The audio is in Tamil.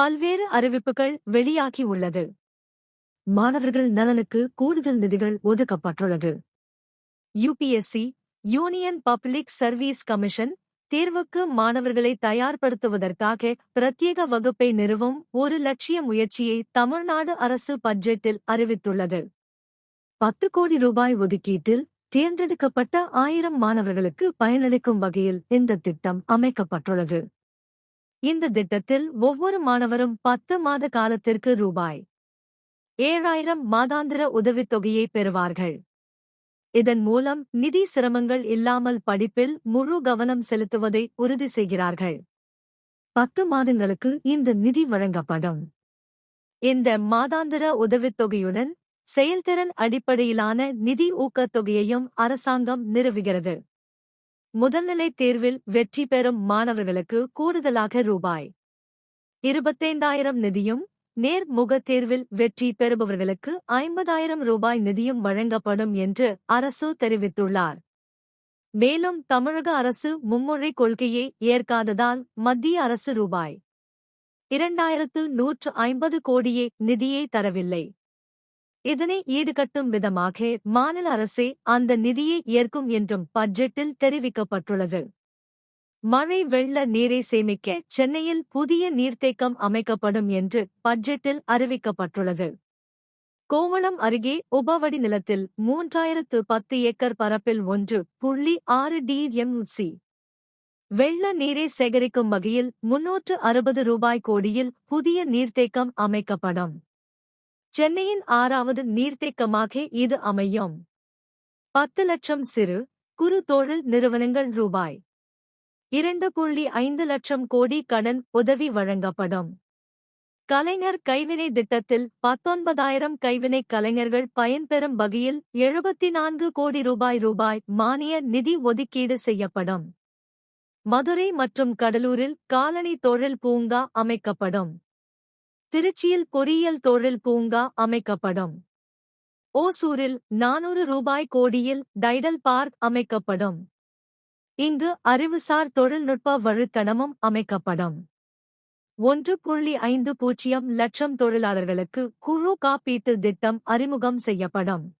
பல்வேறு அறிவிப்புகள் வெளியாகியுள்ளது மாணவர்கள் நலனுக்கு கூடுதல் நிதிகள் ஒதுக்கப்பட்டுள்ளது. UPSC union public service commission தேர்வுக்கு மாணவர்களை தயார்படுத்துவதற்காக பிரத்யேக வகுப்பை நிறுவும் ஒரு லட்சிய முயற்சியை தமிழ்நாடு அரசு பட்ஜெட்டில் அறிவித்துள்ளது. பத்து கோடி ரூபாய் ஒதுக்கீட்டில் தேர்ந்தெடுக்கப்பட்ட ஆயிரம் மாணவர்களுக்கு பயனளிக்கும் வகையில் இந்த திட்டம் அமைக்கப்பட்டுள்ளது. இந்த திட்டத்தில் ஒவ்வொரு மாணவரும் பத்து மாத காலத்திற்கு ரூபாய் ஏழாயிரம் மாதாந்திர உதவித்தொகையை பெறுவார்கள். இதன் மூலம் நிதி சிரமங்கள் இல்லாமல் படிப்பில் முழு கவனம் செலுத்துவதை உறுதி செய்கிறார்கள். பத்து மாதங்களுக்கு இந்த நிதி வழங்கப்படும். இந்த மாதாந்திர உதவித்தொகையுடன் செயல்திறன் அடிப்படையிலான நிதி ஊக்கத்தொகையையும் அரசாங்கம் நிறுவுகிறது. முதல்நிலை தேர்வில் வெற்றி பெறும் மாணவர்களுக்கு கூடுதலாக ரூபாய் இருபத்தைந்தாயிரம் நிதியும் நேர்முக தேர்வில் வெற்றி பெறுபவர்களுக்கு ஐம்பதாயிரம் ரூபாய் நிதியும் வழங்கப்படும் என்று அரசு தெரிவித்துள்ளார். மேலும் தமிழக அரசு மும்மொழி கொள்கையை ஏற்காததால் மத்திய அரசு ரூபாய் இரண்டாயிரத்து நூற்று ஐம்பது கோடியே நிதியை தரவில்லை. இதனை ஈடுகட்டும் விதமாக மாநில அரசே அந்த நிதியை ஏற்கும் என்றும் பட்ஜெட்டில் தெரிவிக்கப்பட்டுள்ளது. மழை வெள்ள நீரை சேமிக்க சென்னையில் புதிய நீர்த்தேக்கம் அமைக்கப்படும் என்று பட்ஜெட்டில் அறிவிக்கப்பட்டுள்ளது. கோவளம் அருகே உபவடி நிலத்தில் மூன்றாயிரத்து பத்து ஏக்கர் பரப்பில் ஒன்று புள்ளி ஆறு டிஎம்சி வெள்ள நீரை சேகரிக்கும் வகையில் முன்னூற்று அறுபது ரூபாய் கோடியில் புதிய நீர்த்தேக்கம் அமைக்கப்படும். சென்னையின் ஆறாவது நீர்த்தேக்கமாக இது அமையும். பத்து லட்சம் சிறு குறு தொழில் நிறுவனங்கள் ரூபாய். இரண்டு புள்ளி ஐந்து லட்சம் கோடி கடன் உதவி வழங்கப்படும். கலைஞர் கைவினை திட்டத்தில் பத்தொன்பதாயிரம் கைவினை கலைஞர்கள் பயன்பெறும் வகையில் எழுபத்தி நான்கு கோடி ரூபாய் ரூபாய் மானிய நிதி ஒதுக்கீடு செய்யப்படும். மதுரை மற்றும் கடலூரில் காலனி தொழில் பூங்கா அமைக்கப்படும். திருச்சியில் பொறியியல் தொழில் பூங்கா அமைக்கப்படும். ஓசூரில் நானூறு ரூபாய் கோடியில் டைடல் பார்க் அமைக்கப்படும். இங்கு அறிவுசார் தொழில்நுட்ப வழித்தடமும் அமைக்கப்படும். ஒன்று புள்ளி ஐந்து பூஜ்ஜியம் லட்சம் தொழிலாளர்களுக்கு குழு காப்பீட்டு திட்டம் அறிமுகம் செய்யப்படும்.